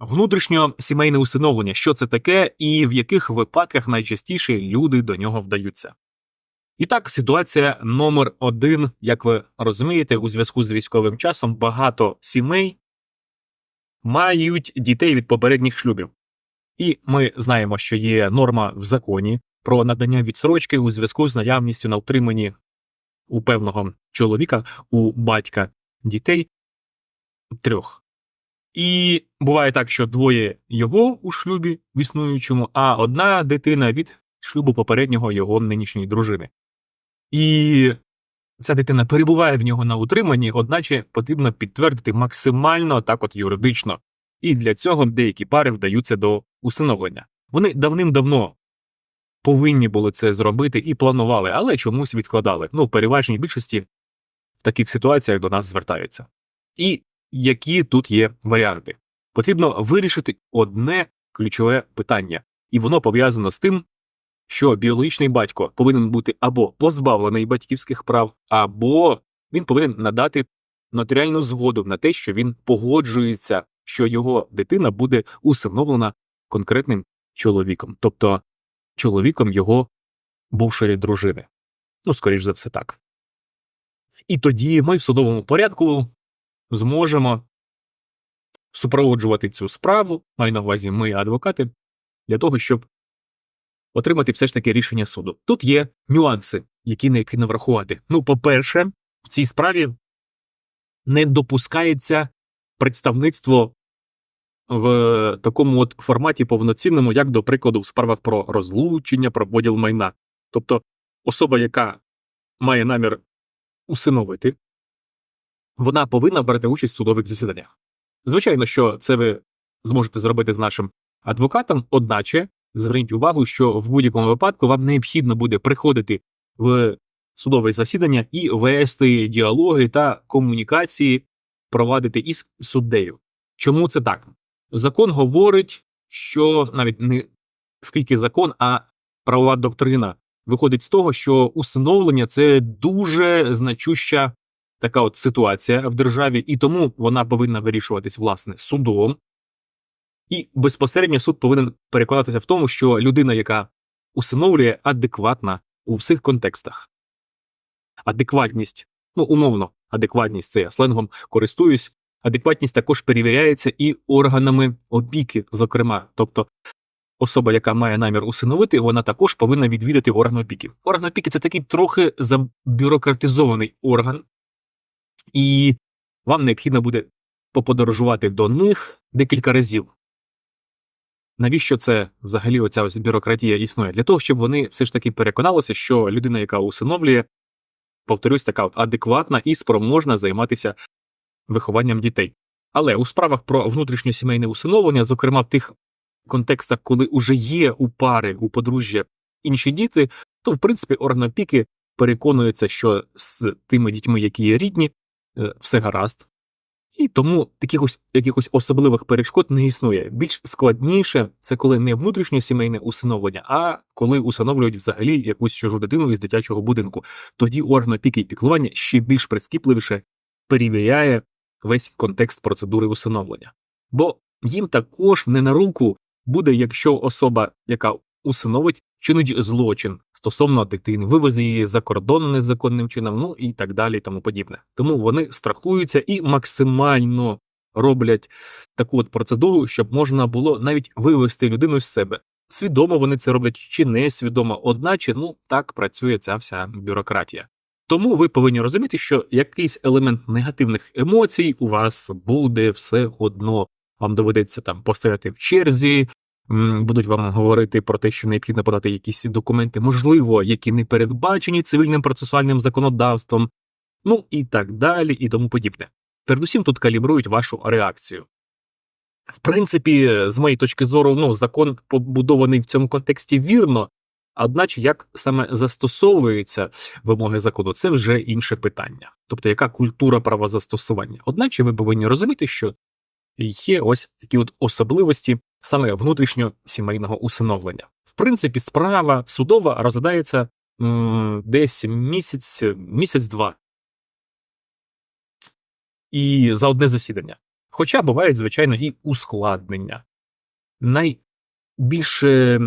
Внутрішньо сімейне усиновлення, що це таке, і в яких випадках найчастіше люди до нього вдаються. І так, ситуація номер один, як ви розумієте, у зв'язку з військовим часом багато сімей мають дітей від попередніх шлюбів. І ми знаємо, що є норма в законі про надання відсрочки у зв'язку з наявністю на утриманні у певного чоловіка, у батька дітей трьох. І буває так, що двоє його у шлюбі в існуючому, а одна дитина від шлюбу попереднього його нинішньої дружини. І ця дитина перебуває в нього на утриманні, одначе потрібно підтвердити максимально так от юридично. І для цього деякі пари вдаються до усиновлення. Вони давним-давно повинні були це зробити і планували, але чомусь відкладали. Ну, в переважній більшості в таких ситуаціях до нас звертаються. І які тут є варіанти? Потрібно вирішити одне ключове питання, і воно пов'язано з тим, що біологічний батько повинен бути або позбавлений батьківських прав, або він повинен надати нотаріальну згоду на те, що він погоджується, що його дитина буде усиновлена конкретним чоловіком, тобто чоловіком його бувшої дружини. Ну, скоріш за все так. І тоді ми в судовому порядку зможемо супроводжувати цю справу, маю на увазі ми, адвокати, для того, щоб отримати все ж таки рішення суду. Тут є нюанси, які необхідно врахувати. Ну, по-перше, в цій справі не допускається представництво в такому от форматі повноцінному, як, до прикладу, в справах про розлучення, про поділ майна. Тобто особа, яка має намір усиновити, вона повинна брати участь в судових засіданнях. Звичайно, що це ви зможете зробити з нашим адвокатом, одначе зверніть увагу, що в будь-якому випадку вам необхідно буде приходити в судове засідання і вести діалоги та комунікації, провадити із суддею. Чому це так? Закон говорить, що навіть не скільки закон, а правова доктрина виходить з того, що усиновлення це дуже значуща така от ситуація в державі, і тому вона повинна вирішуватись власне судом. І безпосередньо суд повинен переконатися в тому, що людина, яка усиновлює, адекватна у всіх контекстах. Адекватність, ну умовно, адекватність це я сленгом користуюсь. Адекватність також перевіряється і органами опіки, зокрема. Тобто особа, яка має намір усиновити, вона також повинна відвідати орган опіки. Орган опіки це такий трохи забюрократизований орган, і вам необхідно буде поподорожувати до них декілька разів. Навіщо це взагалі оця ось бюрократія існує? Для того, щоб вони все ж таки переконалися, що людина, яка усиновлює, повторюсь, така от адекватна і спроможна займатися вихованням дітей. Але у справах про внутрішньосімейне усиновлення, зокрема в тих контекстах, коли уже є у пари, у подружжя інші діти, то в принципі орган опіки переконується, що з тими дітьми, які є рідні, все гаразд. І тому якихось, якихось особливих перешкод не існує. Більш складніше це коли не внутрішньосімейне усиновлення, а коли усиновлюють взагалі якусь чужу дитину із дитячого будинку. Тоді орган опіки і піклування ще більш прискіпливіше перевіряє весь контекст процедури усиновлення. Бо їм також не на руку буде, якщо особа, яка усиновить, чинить злочин стосовно дитини, вивезе її за кордон незаконним чином, ну і так далі, і тому подібне. Тому вони страхуються і максимально роблять таку от процедуру, щоб можна було навіть вивести людину з себе. Свідомо вони це роблять чи несвідомо, одначе ну так працює ця вся бюрократія. Тому ви повинні розуміти, що якийсь елемент негативних емоцій у вас буде все одно. Вам доведеться там постояти в черзі, будуть вам говорити про те, що необхідно подати якісь документи, можливо, які не передбачені цивільним процесуальним законодавством, ну і так далі, і тому подібне. Передусім тут калібрують вашу реакцію. В принципі, з моєї точки зору, ну, закон побудований в цьому контексті вірно, одначе як саме застосовуються вимоги закону, це вже інше питання. Тобто, яка культура правозастосування. Одначе ви повинні розуміти, що є ось такі от особливості саме внутрішньосімейного усиновлення. В принципі, справа судова розглядається м, десь місяць, місяць-два. І за одне засідання. Хоча бувають, звичайно, і ускладнення. Найбільш е,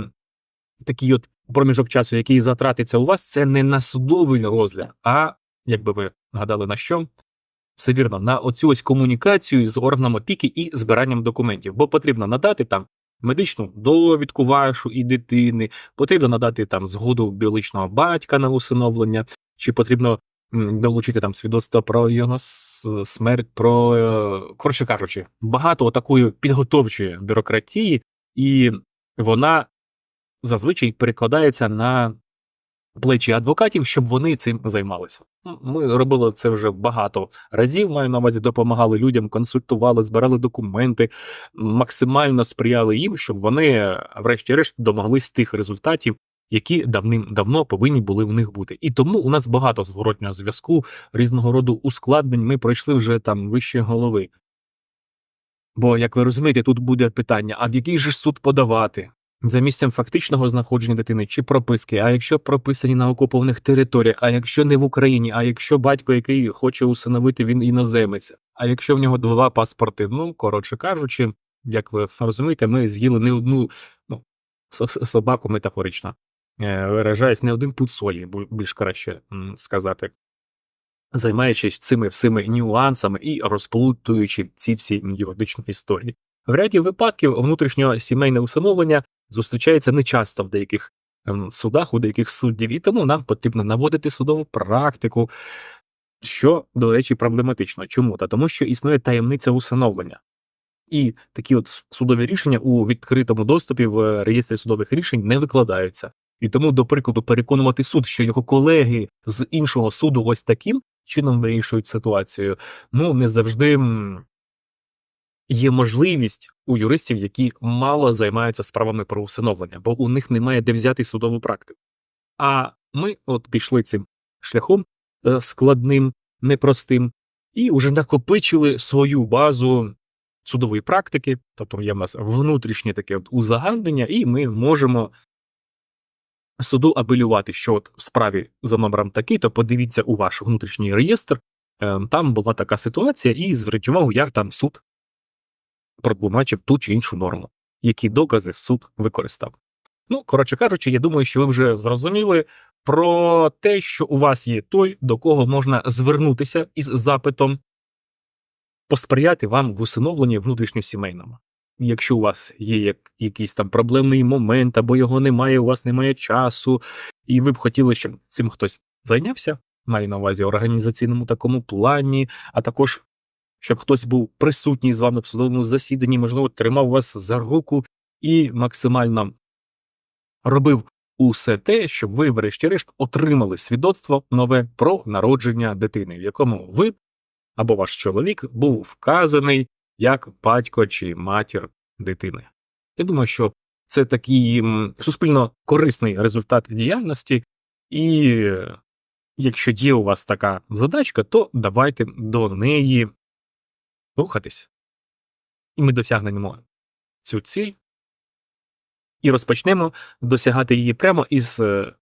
такий от проміжок часу, який затратиться у вас, це не на судовий розгляд, а, як би ви гадали, на що? Все вірно, на оцю ось комунікацію з органом опіки і збиранням документів, бо потрібно надати там медичну довідку вашу і дитини, потрібно надати там згоду біологічного батька на усиновлення, чи потрібно долучити там свідоцтво про його смерть, про е, коротше кажучи, багато такої підготовчої бюрократії, і вона зазвичай перекладається на плечі адвокатів, щоб вони цим займалися. Ми робили це вже багато разів. Маю на увазі, допомагали людям, консультували, збирали документи, максимально сприяли їм, щоб вони, врешті-решт, домоглись тих результатів, які давним-давно повинні були в них бути. І тому у нас багато зворотнього зв'язку, різного роду ускладнень. Ми пройшли вже там вище голови. Бо, як ви розумієте, тут буде питання: а в який же суд подавати? За місцем фактичного знаходження дитини чи прописки, а якщо прописані на окупованих територіях, а якщо не в Україні, а якщо батько, який хоче усиновити, він іноземець, а якщо в нього два паспорти, ну коротше кажучи, як ви розумієте, ми з'їли не одну ну, собаку метафорично, е, виражаюсь, не один пуд солі, більш краще сказати, займаючись цими всіми нюансами і розплутуючи ці всі юридичні історії. В ряді випадків внутрішнього сімейне усиновлення зустрічається нечасто в деяких ем, судах, у деяких суддів, і тому нам потрібно наводити судову практику, що, до речі, проблематично. Чому? Та тому, що існує таємниця усиновлення. І такі от судові рішення у відкритому доступі в реєстрі судових рішень не викладаються. І тому, до прикладу, переконувати суд, що його колеги з іншого суду ось таким чином вирішують ситуацію, ну не завжди є можливість у юристів, які мало займаються справами про усиновлення, бо у них немає де взяти судову практику. А ми от пішли цим шляхом е, складним, непростим, і вже накопичили свою базу судової практики, тобто є в нас внутрішнє таке от узагальнення, і ми можемо суду апелювати, що от в справі за номером такий, то подивіться у ваш внутрішній реєстр, е, там була така ситуація, і зверніть увагу, як там суд протлумачив ту чи іншу норму, які докази суд використав. Ну, коротше кажучи, я думаю, що ви вже зрозуміли про те, що у вас є той, до кого можна звернутися із запитом посприяти вам в усиновленні внутрішньосімейному. Якщо у вас є як, якийсь там проблемний момент, або його немає, у вас немає часу, і ви б хотіли, щоб цим хтось зайнявся, маю на увазі організаційному такому плані, а також щоб хтось був присутній з вами в судовому засіданні, можливо, тримав вас за руку і максимально робив усе те, щоб ви, врешті-решт, отримали свідоцтво нове про народження дитини, в якому ви або ваш чоловік був вказаний як батько чи матір дитини. Я думаю, що це такий суспільно корисний результат діяльності, і е, якщо є у вас така задачка, то давайте до неї рухатись. І ми досягнемо цю ціль і розпочнемо досягати її прямо із е,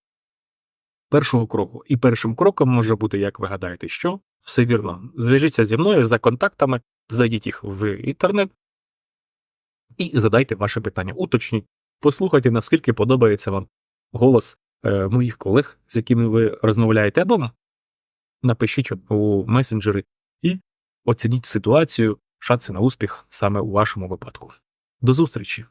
першого кроку. І першим кроком може бути, як ви гадаєте, що? Все вірно. Зв'яжіться зі мною за контактами, знайдіть їх в інтернет і задайте ваше питання. Уточніть, послухайте, наскільки подобається вам голос е, моїх колег, з якими ви розмовляєте, або напишіть у месенджери оцініть ситуацію, шанси на успіх саме у вашому випадку. До зустрічі!